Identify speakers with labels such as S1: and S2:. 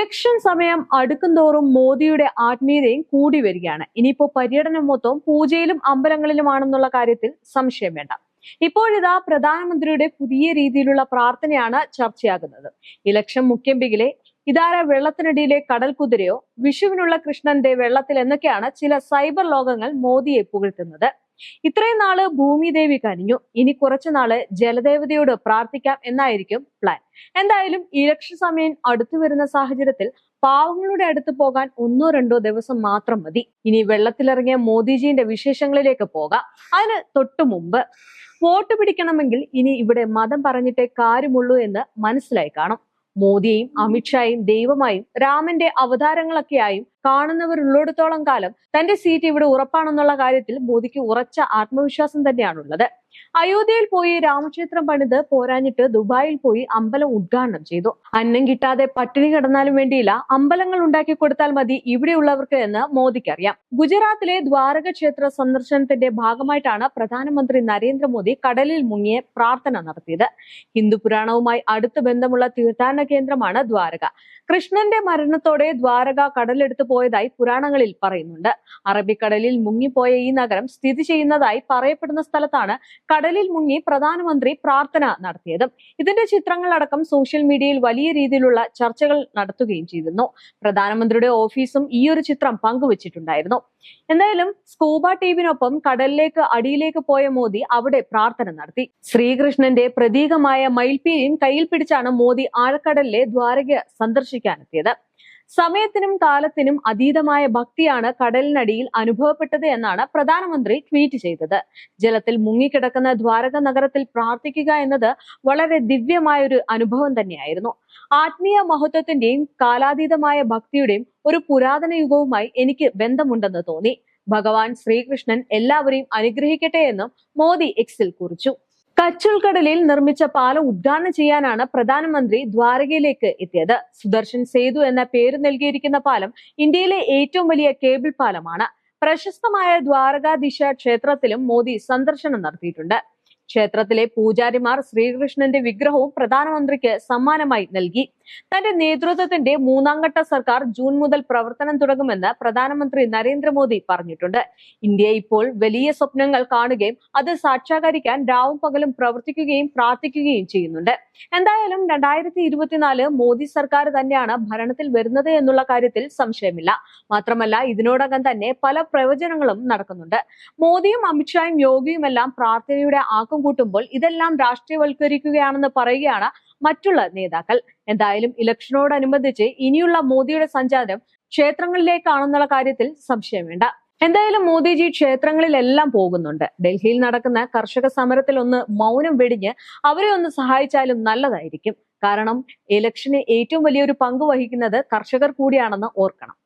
S1: Election സമയം അടുക്കുംതോറും മോദിയുടെ ആത്മീയതയും കൂടി വരികയാണ്. ഇനിയിപ്പോ പര്യടനം മൊത്തം പൂജയിലും അമ്പലങ്ങളിലുമാണെന്നുള്ള കാര്യത്തിൽ സംശയം വേണ്ട. ഇപ്പോഴിതാ പ്രധാനമന്ത്രിയുടെ പുതിയ രീതിയിലുള്ള പ്രാർത്ഥനയാണ് ചർച്ചയാകുന്നത്. ഇലക്ഷൻ മുഖ്യമ്പികിലെ ഇതാര വെള്ളത്തിനടിയിലെ കടൽ കുതിരയോ വിഷുവിനുള്ള കൃഷ്ണന്റെ വെള്ളത്തിൽ എന്നൊക്കെയാണ് ചില സൈബർ ലോകങ്ങൾ മോദിയെ പുകഴ്ത്തുന്നത്. ഇത്രയും നാൾ ഭൂമിദേവി കനിഞ്ഞു. ഇനി കുറച്ചു നാൾ ജലദേവതയോട് പ്രാർത്ഥിക്കാം എന്നായിരിക്കും പ്ലാൻ എന്തായാലും ഇലക്ഷൻ സമയം അടുത്തു വരുന്ന സാഹചര്യത്തിൽ പാവങ്ങളുടെ അടുത്ത് പോകാൻ ഒന്നോ രണ്ടോ ദിവസം മാത്രം മതി. ഇനി വെള്ളത്തിലിറങ്ങിയ മോദിജിന്റെ വിശേഷങ്ങളിലേക്ക് പോകാം. അതിന് തൊട്ടു മുമ്പ് വോട്ട് പിടിക്കണമെങ്കിൽ ഇനി ഇവിടെ മതം പറഞ്ഞിട്ടേ കാര്യമുള്ളൂ എന്ന് മനസ്സിലായി കാണും. മോദിയെയും അമിത്ഷായും ദൈവമായും രാമന്റെ അവതാരങ്ങളൊക്കെയായും കാണുന്നവരുള്ളിടത്തോളം കാലം തന്റെ സീറ്റ് ഇവിടെ ഉറപ്പാണെന്നുള്ള കാര്യത്തിൽ മോദിക്ക് ഉറച്ച ആത്മവിശ്വാസം തന്നെയാണുള്ളത്. അയോധ്യയിൽ പോയി രാമക്ഷേത്രം പണിത് പോരാഞ്ഞിട്ട് ദുബായിൽ പോയി അമ്പലം ഉദ്ഘാടനം ചെയ്തു. അന്നം കിട്ടാതെ പട്ടിണി കിടന്നാലും വേണ്ടിയില്ല. അമ്പലങ്ങൾ ഉണ്ടാക്കി കൊടുത്താൽ മതി ഇവിടെയുള്ളവർക്ക് എന്ന് മോദിക്കറിയാം. ഗുജറാത്തിലെ ദ്വാരക ക്ഷേത്ര സന്ദർശനത്തിന്റെ ഭാഗമായിട്ടാണ് പ്രധാനമന്ത്രി നരേന്ദ്രമോദി കടലിൽ മുങ്ങിയ പ്രാർത്ഥന നടത്തിയത്. ഹിന്ദു പുരാണവുമായി അടുത്ത ബന്ധമുള്ള തീർത്ഥാടന കേന്ദ്രമാണ് ദ്വാരക. കൃഷ്ണന്റെ മരണത്തോടെ ദ്വാരക കടലെടുത്തു പോയതായി പുരാണങ്ങളിൽ പറയുന്നുണ്ട്. അറബിക്കടലിൽ മുങ്ങിപ്പോയ ഈ നഗരം സ്ഥിതി ചെയ്യുന്നതായി പറയപ്പെടുന്ന സ്ഥലത്താണ് കടലിൽ മുങ്ങി പ്രധാനമന്ത്രി പ്രാർത്ഥന നടത്തിയത്. ഇതിന്റെ ചിത്രങ്ങളടക്കം സോഷ്യൽ മീഡിയയിൽ വലിയ രീതിയിലുള്ള ചർച്ചകൾ നടത്തുകയും ചെയ്തിരുന്നു. പ്രധാനമന്ത്രിയുടെ ഓഫീസും ഈ ഒരു ചിത്രം പങ്കുവച്ചിട്ടുണ്ടായിരുന്നു. എന്തായാലും സ്കൂബ ടീമിനൊപ്പം കടലിലേക്ക് അടിയിലേക്ക് പോയ മോദി അവിടെ പ്രാർത്ഥന നടത്തി. ശ്രീകൃഷ്ണന്റെ പ്രതീകമായ മയിൽപീലിയും കയ്യിൽ പിടിച്ചാണ് മോദി ആഴക്കടലിലെ ദ്വാരക സന്ദർശിക്കാനെത്തിയത്. സമയത്തിനും കാലത്തിനും അതീതമായ ഭക്തിയാണ് കടലിനടിയിൽ അനുഭവപ്പെട്ടത് എന്നാണ് പ്രധാനമന്ത്രി ട്വീറ്റ് ചെയ്തത്. ജലത്തിൽ മുങ്ങിക്കിടക്കുന്ന ദ്വാരക നഗരത്തിൽ പ്രാർത്ഥിക്കുക എന്നത് വളരെ ദിവ്യമായ ഒരു അനുഭവം തന്നെയായിരുന്നു. ആത്മീയ മഹത്വത്തിന്റെയും കാലാതീതമായ ഭക്തിയുടെയും ഒരു പുരാതന യുഗവുമായി എനിക്ക് ബന്ധമുണ്ടെന്ന് തോന്നി. ഭഗവാൻ ശ്രീകൃഷ്ണൻ എല്ലാവരെയും അനുഗ്രഹിക്കട്ടെ എന്നും മോദി എക്സിൽ കുറിച്ചു. കച്ചുൽ കടലിൽ നിർമ്മിച്ച പാലം ഉദ്ഘാടനം ചെയ്യാനാണ് പ്രധാനമന്ത്രി ദ്വാരകയിലേക്ക് എത്തിയത്. സുദർശൻ സേതു എന്ന പേര് നൽകിയിരിക്കുന്ന പാലം ഇന്ത്യയിലെ ഏറ്റവും വലിയ കേബിൾ പാലമാണ്. പ്രശസ്തമായ ദ്വാരകാദിശ ക്ഷേത്രത്തിലും മോദി സന്ദർശനം നടത്തിയിട്ടുണ്ട്. ക്ഷേത്രത്തിലെ പൂജാരിമാർ ശ്രീകൃഷ്ണന്റെ വിഗ്രഹവും പ്രധാനമന്ത്രിക്ക് സമ്മാനമായി നൽകി. തന്റെ നേതൃത്വത്തിന്റെ മൂന്നാംഘട്ട സർക്കാർ ജൂൺ മുതൽ പ്രവർത്തനം തുടങ്ങുമെന്ന് പ്രധാനമന്ത്രി നരേന്ദ്രമോദി പറഞ്ഞിട്ടുണ്ട്. ഇന്ത്യ ഇപ്പോൾ വലിയ സ്വപ്നങ്ങൾ കാണുകയും അത് സാക്ഷാകരിക്കാൻ രാവും പകലും പ്രവർത്തിക്കുകയും പ്രാർത്ഥിക്കുകയും ചെയ്യുന്നുണ്ട്. എന്തായാലും രണ്ടായിരത്തി ഇരുപത്തിനാല് മോദി സർക്കാർ തന്നെയാണ് ഭരണത്തിൽ വരുന്നത് എന്നുള്ള കാര്യത്തിൽ സംശയമില്ല. മാത്രമല്ല ഇതിനോടകം തന്നെ പല പ്രവചനങ്ങളും നടക്കുന്നുണ്ട്. മോദിയും അമിത്ഷായും യോഗിയുമെല്ലാം പ്രാർത്ഥനയുടെ ആക്കം കൂട്ടുമ്പോൾ ഇതെല്ലാം രാഷ്ട്രീയവൽക്കരിക്കുകയാണെന്ന് പറയുകയാണ് മറ്റുള്ള നേതാക്കൾ. എന്തായാലും ഇലക്ഷനോടനുബന്ധിച്ച് ഇനിയുള്ള മോദിയുടെ സഞ്ചാരം ക്ഷേത്രങ്ങളിലേക്കാണെന്നുള്ള കാര്യത്തിൽ സംശയം വേണ്ട. എന്തായാലും മോദിജി ക്ഷേത്രങ്ങളിലെല്ലാം പോകുന്നുണ്ട്. ഡൽഹിയിൽ നടക്കുന്ന കർഷക സമരത്തിൽ ഒന്ന് മൗനം വെടിഞ്ഞ് അവരെ ഒന്ന് സഹായിച്ചാലും നല്ലതായിരിക്കും. കാരണം ഇലക്ഷന് ഏറ്റവും വലിയൊരു പങ്ക് വഹിക്കുന്നത് കർഷകർ കൂടിയാണെന്ന് ഓർക്കണം.